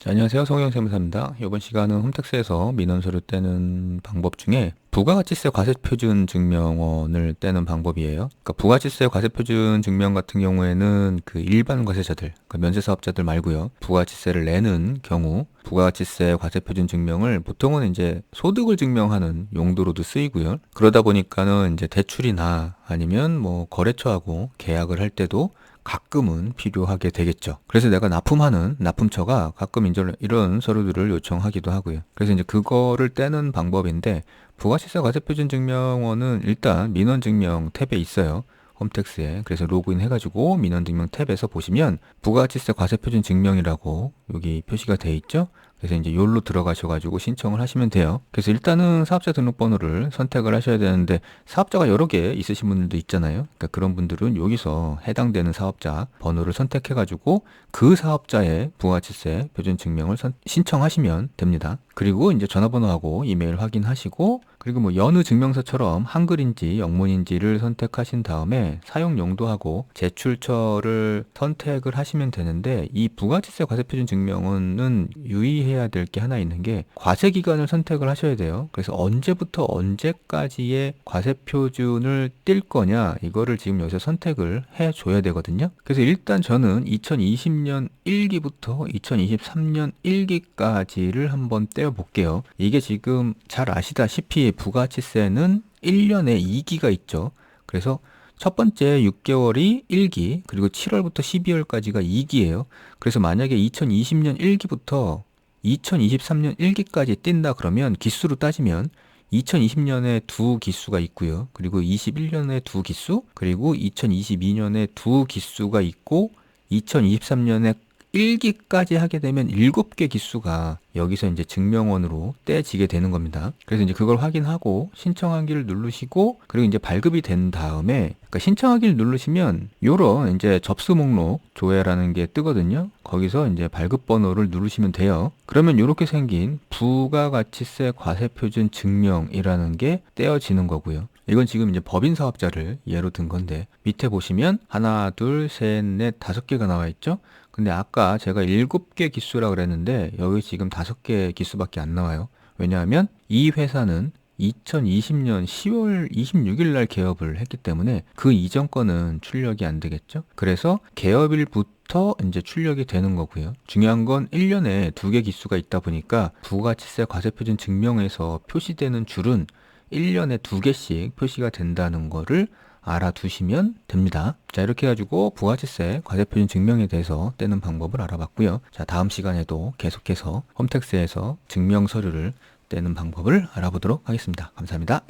자, 안녕하세요. 성형세무사입니다. 이번 시간은 홈택스에서 민원서를 떼는 방법 중에 부가가치세 과세표준 증명원을 떼는 방법이에요. 그러니까 부가가치세 과세표준 증명 같은 경우에는 그 일반 과세자들, 그러니까 면세사업자들 말고요. 부가가치세를 내는 경우 부가가치세 과세표준 증명을 보통은 이제 소득을 증명하는 용도로도 쓰이고요. 그러다 보니까는 이제 대출이나 아니면 뭐 거래처하고 계약을 할 때도 가끔은 필요하게 되겠죠. 그래서 내가 납품하는 납품처가 가끔 이제 이런 서류들을 요청하기도 하고요. 그래서 이제 그거를 떼는 방법인데 부가시세 과세표준 증명원은 일단 민원증명 탭에 있어요. 홈택스에 그래서 로그인 해가지고 민원증명 탭에서 보시면 부가가치세 과세표준 증명이라고 여기 표시가 돼 있죠. 그래서 이제 요로 들어가셔가지고 신청을 하시면 돼요. 그래서 일단은 사업자 등록번호를 선택을 하셔야 되는데 사업자가 여러 개 있으신 분들도 있잖아요. 그러니까 그런 분들은 여기서 해당되는 사업자 번호를 선택해가지고 그 사업자의 부가가치세 표준 증명을 선, 신청하시면 됩니다. 그리고 이제 전화번호하고 이메일 확인하시고 그리고 뭐 여느 증명서처럼 한글인지 영문인지를 선택하신 다음에 사용 용도하고 제출처를 선택을 하시면 되는데 이 부가치세 과세표준 증명은 유의해 야 될 게 하나 있는 게 과세 기간을 선택을 하셔야 돼요. 그래서 언제부터 언제까지의 과세 표준을 띨 거냐 이거를 지금 여기서 선택을 해 줘야 되거든요. 그래서 일단 저는 2020년 1기부터 2023년 1기까지를 한번 떼어 볼게요. 이게 지금 잘 아시다시피 부가치세는 1년에 2기가 있죠. 그래서 첫 번째 6개월이 1기, 그리고 7월부터 12월까지가 2기예요. 그래서 만약에 2020년 1기부터 2023년 1기까지 뛴다 그러면 기수로 따지면 2020년에 두 기수가 있고요. 그리고 21년에 두 기수, 그리고 2022년에 두 기수가 있고 2023년에 1기까지 하게 되면 7개 기수가 여기서 이제 증명원으로 떼지게 되는 겁니다. 그래서 이제 그걸 확인하고 신청하기를 누르시고 그리고 이제 발급이 된 다음에 그러니까 신청하기를 누르시면 요런 이제 접수 목록 조회라는 게 뜨거든요. 거기서 이제 발급 번호를 누르시면 돼요. 그러면 이렇게 생긴 부가가치세 과세표준 증명이라는 게 떼어지는 거고요. 이건 지금 이제 법인 사업자를 예로 든 건데 밑에 보시면 하나, 둘, 셋, 넷, 다섯 개가 나와 있죠. 근데 아까 제가 일곱 개 기수라 그랬는데 여기 지금 다섯 개 기수밖에 안 나와요. 왜냐하면 이 회사는 2020년 10월 26일 날 개업을 했기 때문에 그 이전 거는 출력이 안 되겠죠. 그래서 개업일부터 이제 출력이 되는 거고요. 중요한 건 1년에 두 개 기수가 있다 보니까 부가치세 과세표준 증명에서 표시되는 줄은 1년에 두 개씩 표시가 된다는 거를 알아두시면 됩니다. 자, 이렇게 해가지고 부가치세 과세표준 증명에 대해서 떼는 방법을 알아봤고요. 자, 다음 시간에도 계속해서 홈택스에서 증명 서류를 떼는 방법을 알아보도록 하겠습니다. 감사합니다.